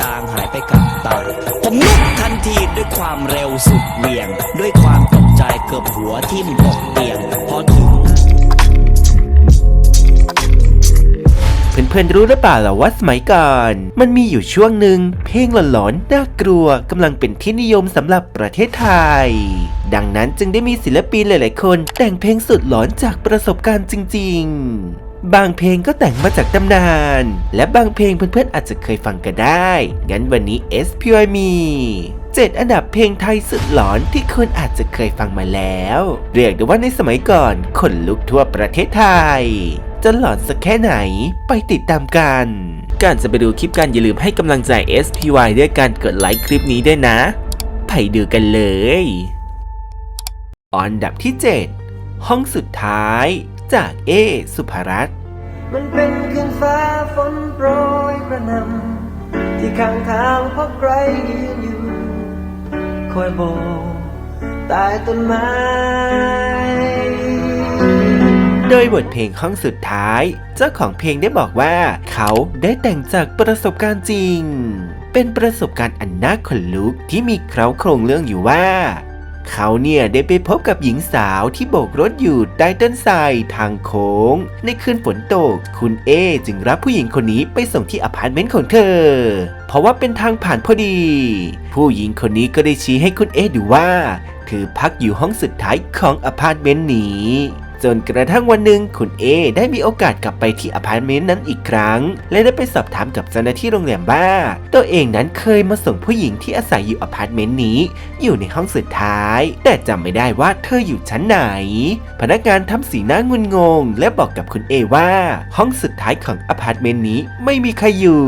จางหายไปกับตาผมลุกทันทีด้วยความเร็วสุดเหวี่ยง ด้วยความตกใจเกือบหัวทิ่มตกเตียง พอถึงเพื่อนๆรู้หรือเปล่าล่ะว่าสมัยก่อน มันมีอยู่ช่วงหนึ่งเพลงหลอนๆน่ากลัวกำลังเป็นที่นิยมสำหรับประเทศไทย ดังนั้นจึงได้มีศิลปินหลายๆคน แต่งเพลงสุดหลอนจากประสบการณ์จริง ๆ บางเพลงก็แต่งมาจากตำนาน และบางเพลงเพื่อนๆอาจจะเคยฟังก็ได้ งั้นวันนี้ SPY มี7อันดับเพลงไทยสุดหลอนที่คุณอาจจะเคยฟังมาแล้ว เรียกได้ว่าในสมัยก่อนขนลุกทั่วประเทศไทย จะหลอนสักแค่ไหนไปติดตามกันก่อนจะไปดูคลิปกันอย่าลืมให้กำลังใจ SPY ด้วยการกดไลค์คลิปนี้ด้วยนะ ไปดูกันเลย อันดับที่ 7 ห้องสุดท้าย จากเอสุภรัตน์มันเป็นคืนฟ้าฝนโปรยกระหนำที่ข้างทางพบใครยืนอยู่ คอยโบกใต้ต้นไม้ โดยบทเพลงห้องสุดท้าย เจ้าของเพลงได้บอกว่า เขาได้แต่งจากประสบการณ์จริง เป็นประสบการณ์อันน่าขนลุกที่มีเคราโครงเรื่องอยู่ว่า เขาเนี่ยได้ไปพบกับหญิงสาวที่โบกรถอยู่ใต้ต้นไทรทางโค้ง ในคืนฝนตก คุณเอจึงรับผู้หญิงคนนี้ไปส่งที่อพาร์ตเมนต์ของเธอ เพราะว่าเป็นทางผ่านพอดี ผู้หญิงคนนี้ก็ได้ชี้ให้คุณเอดูว่าเธอพักอยู่ห้องสุดท้ายของอพาร์ตเมนต์นี้ จนกระทั่งวันหนึ่งคุณเอได้มีโอกาสกลับไปที่อพาร์ตเมนต์นั้นอีกครั้ง และได้ไปสอบถามกับเจ้าหน้าที่โรงแรมว่าตัวเองนั้นเคยมาส่งผู้หญิงที่อาศัยอยู่อพาร์ตเมนต์นี้ อยู่ในห้องสุดท้าย แต่จำไม่ได้ว่าเธออยู่ชั้นไหน พนักงานทำสีหน้างุนงง และบอกกับคุณเอว่า ห้องสุดท้ายของอพาร์ตเมนต์นี้ไม่มีใครอยู่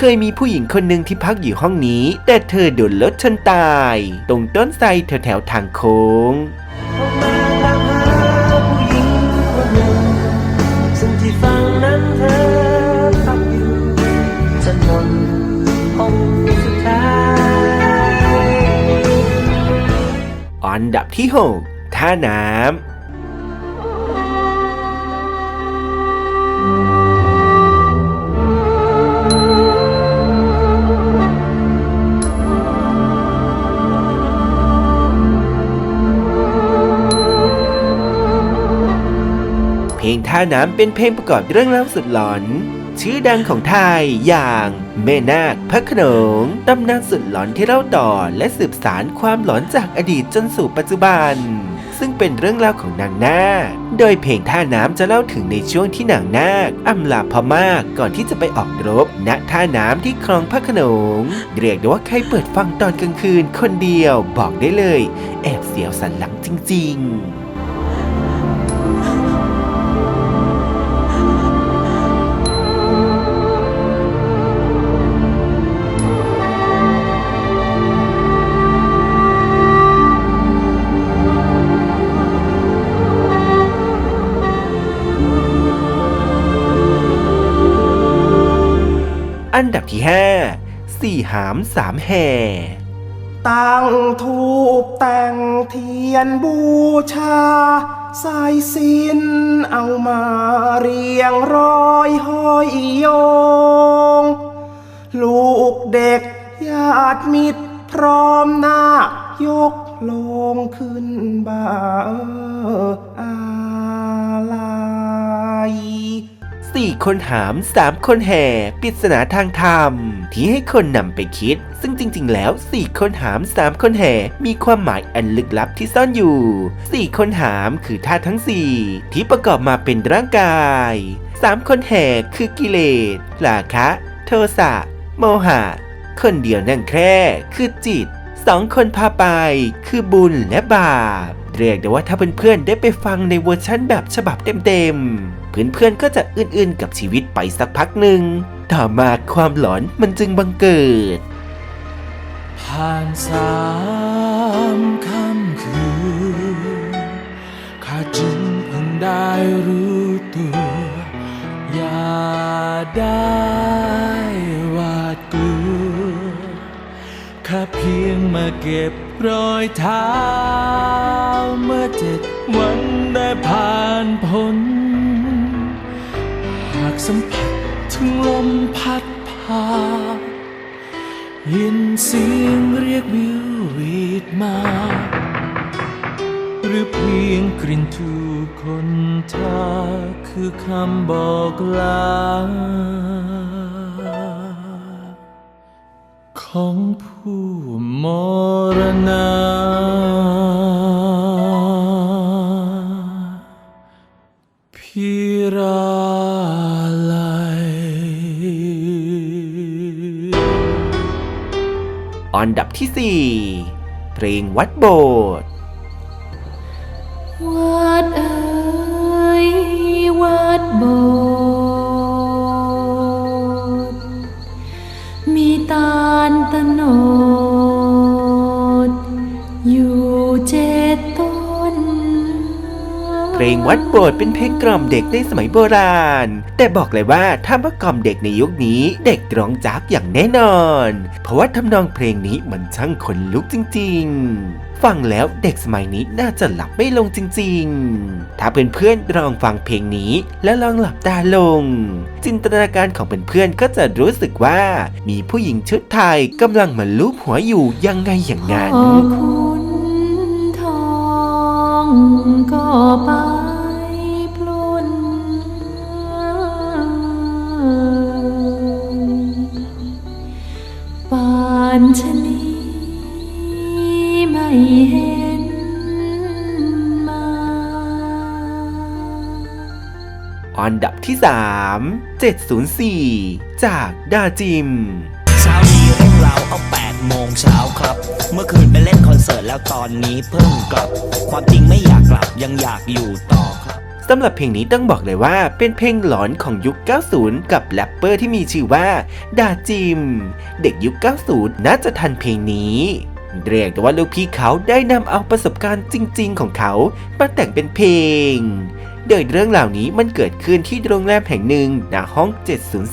เคยมีผู้หญิงคนหนึ่งที่พักอยู่ห้องนี้ แต่เธอโดนรถชนตาย ตรงต้นไทรแถวๆทางโค้ง อันดับที่ 6 ท่าน้ำเพลงท่าน้ำเป็นเพลงประกอบเรื่องเล่าสุดหลอน ชื่อดังของไทยอย่างแม่นาคพระขนงตำนานสุดหลอนที่เล่าต่อและสืบสารความหลอนจากอดีตจนสู่ปัจจุบัน ซึ่งเป็นเรื่องราวของนางนาคโดยเพลงท่าน้ำจะเล่าถึงในช่วงที่นางนาคอำลาพม่ากก่อนที่จะไปออกรบณท่าน้ำที่คลองพระขนง เรียกได้ว่าใครเปิดฟังตอนกลางคืนคนเดียวบอกได้เลย แอบเสียวสันหลังจริง ๆามสามแห่ตั้งทูปแต่งเทียนบูชา สายสินเอามาเรียงร้อยห้อยโยง ลูกเด็กญาติมิตรพร้อมหน้ายกลงขึ้น คนหามสามคนแห่ปริศนาทางธรรม ที่ให้คนนำไปคิด ซึ่งจริง ๆ แล้วสี่คนหามสามคนแห่มีความหมายอันลึกลับที่ซ่อนอยู่สี่คนหามคือธาตุทั้งสี่ที่ประกอบมาเป็นร่างกายสามคนแห่คือกิเลสราคะ โทสะโมหะ คนเดียวนั่งแคร่คือจิตสองคนพาไปคือบุญและบาป เรียกได้ว่าถ้าเพื่อนๆได้ไปฟังในเวอร์ชั่นแบบฉบับเต็มๆ เพื่อนๆก็จะอื่นๆกับชีวิตไปสักพักหนึ่ง ต่อมาความหลอนมันจึงบังเกิด ผ่านสามค่ำคืนข้าจึงเพิ่งได้รู้ตัว อย่าได้หวาดกลัวข้าเพียงมาเก็บรอยเท้าเมื่อเจ็ดวันได้ผ่านพ้น สัมผัสถึงลมพัดพายินเสียงเรียกวิววีดมา หรือเพียงกลิ่นทูคนทาคือคำบอกลา ของผู้มรณา ลัย อันดับที่ 4 เพลงวัดโบสถ์วัดเอ๋ยวัดโบสถ์มีตาลตะโน เพลงวัดโบสถ์เป็นเพลงกล่อมเด็กในสมัยโบราณ แต่บอกเลยว่าถ้ามากล่อมเด็กในยุคนี้เด็กร้องจากอย่างแน่นอน เพราะว่าทำนองเพลงนี้มันช่างขนลุกจริง ๆฟังแล้วเด็กสมัยนี้น่าจะหลับไม่ลงจริงๆ ถ้าเพื่อนๆลองฟังเพลงนี้แล้วลองหลับตาลง จินตนาการของเพื่อนๆก็จะรู้สึกว่า มีผู้หญิงชุดไทยกำลังมาลูบหัวอยู่ยังไงอย่างนั้น ก็ไปปล้นปานชะนีไม่เห็นมา อันดับที่ 3 704 จากดาจิม เช้านี้เรื่องราวเอา8โมงเช้าครับ เมื่อคืนไปเล่นคอนเสิร์ตแล้วตอนนี้เพิ่งกลับ ความจริงไม่อยาก กลับยังอยากอยู่ต่อครับสำหรับเพลงนี้ต้องบอกเลยว่าเป็นเพลงหลอนของยุค 90 กับแรปเปอร์ที่มีชื่อว่า ดาจิม เด็กยุค 90 น่าจะทันเพลงนี้เรียกแต่ว่าลูกพี่เขาได้นำเอาประสบการณ์จริง ๆ ของเขามาแต่งเป็นเพลง โดยเรื่องเหล่านี้มันเกิดขึ้นที่โรงแรมแห่งหนึ่งณห้อง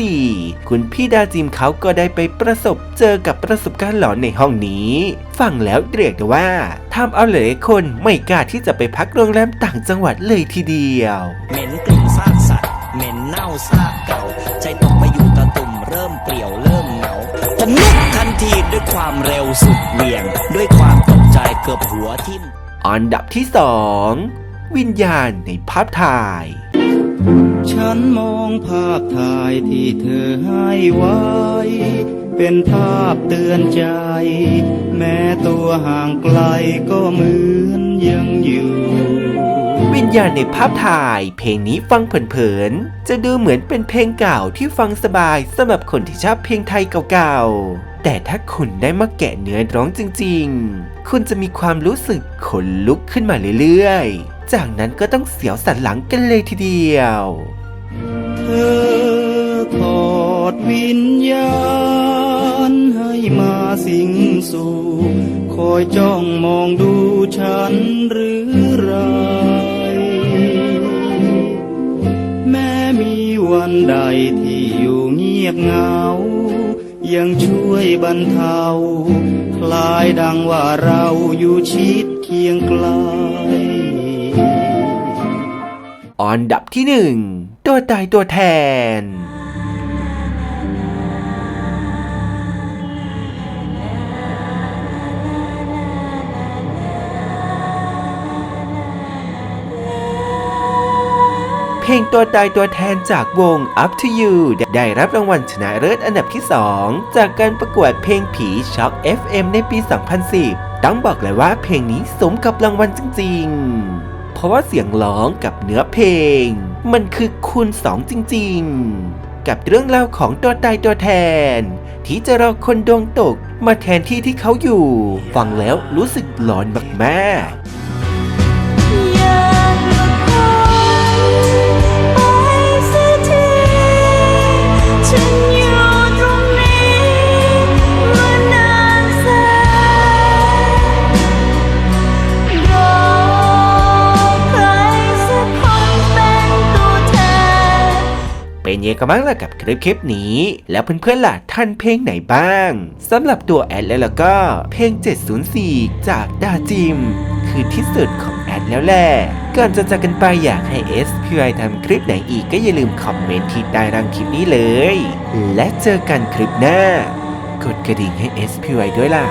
704 คุณพี่ดาจิมเขาก็ได้ไปประสบเจอกับประสบการณ์หลอนในห้องนี้ ฟังแล้วเรียกได้ว่าทำเอาหลายๆคนไม่กล้าที่จะไปพักโรงแรมต่างจังหวัดเลยทีเดียว เหม็นกลิ่นซากสัตว์เหม็นเน่าซากเก่า ใจตกมาอยู่ตะตุ่มเริ่มเปลี่ยวเริ่มเหงาผมลุกทันทีด้วยความเร็วสุดเหวี่ยง ด้วยความตกใจเกือบหัวทิ่มอันดับที่2 วิญญาณในภาพถ่าย ฉันมองภาพถ่ายที่เธอให้ไว้ เป็นภาพเตือนใจ แม้ตัวห่างไกลก็เหมือนยังอยู่วิญญาณในภาพถ่าย เพลงนี้ฟังเผินๆ จะดูเหมือนเป็นเพลงเก่าที่ฟังสบายสำหรับคนที่ชอบเพลงไทยเก่าๆ แต่ถ้าคุณได้มาแกะเนื้อร้องจริงๆ คุณจะมีความรู้สึกขนลุกขึ้นมาเรื่อยๆ จากนั้นก็ต้องเสียวสันหลังกันเลยทีเดียว เธอทอดวิญญาณให้มาสิงสู่คอยจ้องมองดูฉันหรือไร แม้มีวันใดที่อยู่เงียบเหงา ยังช่วยบรรเทา คลายดังว่าเราอยู่ชิดเคียงไกล อันดับที่หนึ่งตัวตายตัวแทน เพลงตัวตายตัวแทนจากวง Up to You ได้รับรางวัลชนะเลิศอันดับที่ 2 จากการประกวดเพลงผีช็อค FM ในปี 2010 ต้องบอกเลยว่าเพลงนี้สมกับรางวัลจริง ๆ เพราะว่าเสียงร้องกับเนื้อเพลง มันคือคูณสองจริง ๆ กับเรื่องราวของตัวตายตัวแทน ที่จะรอคนดวงตกมาแทนที่ที่เขาอยู่ ฟังแล้วรู้สึกหลอนมากๆ ไงกันบ้างล่ะกับคลิปคลิปนี้ แล้วเพื่อนๆล่ะทันเพลงไหนบ้างสำหรับตัวแอดแล้วล่ะก็เพลง 704 จากดาจิม คือที่สุดของแอดแล้วแหละก่อนจะจากกันไปอยากให้ s p y ทำคลิปไหนอีกก็อย่าลืมคอมเมนต์ที่ใต้รังคลิปนี้เลย และเจอกันคลิปหน้ากดกระดิ่งให้ SP ไว้ด้วยล่ะ